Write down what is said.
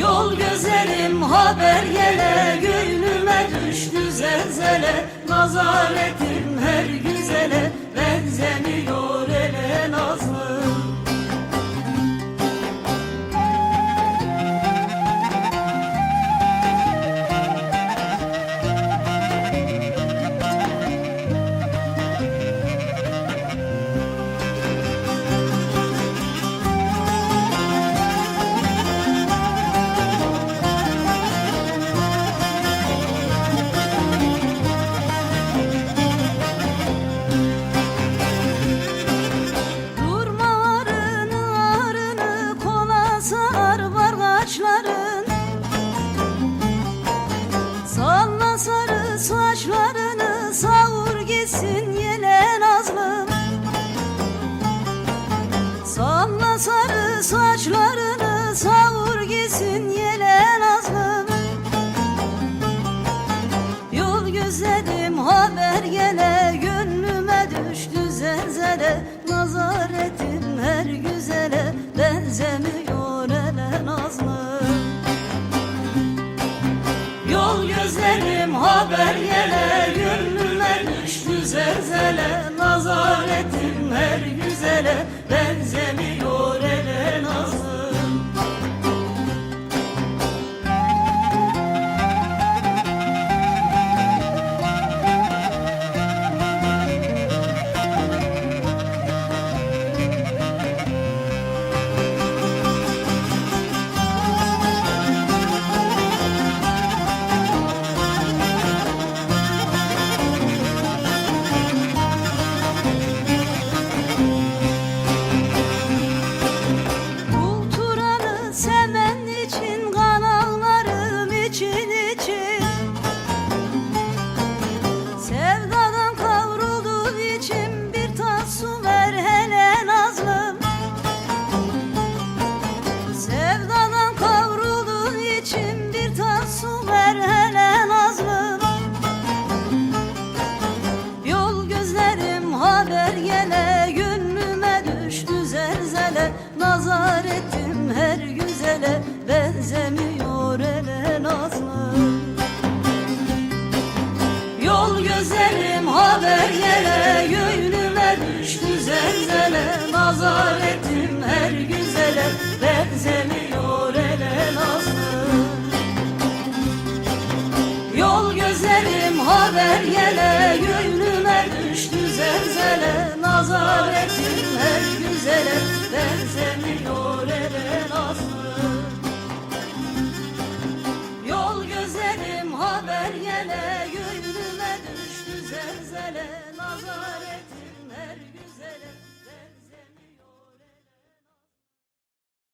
Yol gözelim haber gele Gönlüme düştü zelzele. Nazar ettim her güzele Benzemiyor. sarı saçlarını savur gitsin yele nazlım Yol gözledim haber gele gönlüme düştü zelzele Nazar ettim her güzele benzemiyor ele nazlı Yol gözlerim haber gele gönlüme düştü zelzele Nazar ettim her güzele benzemiyor Gönderim haber gele Gönlüme düştü zelzele Nazar ettin her güzele benzer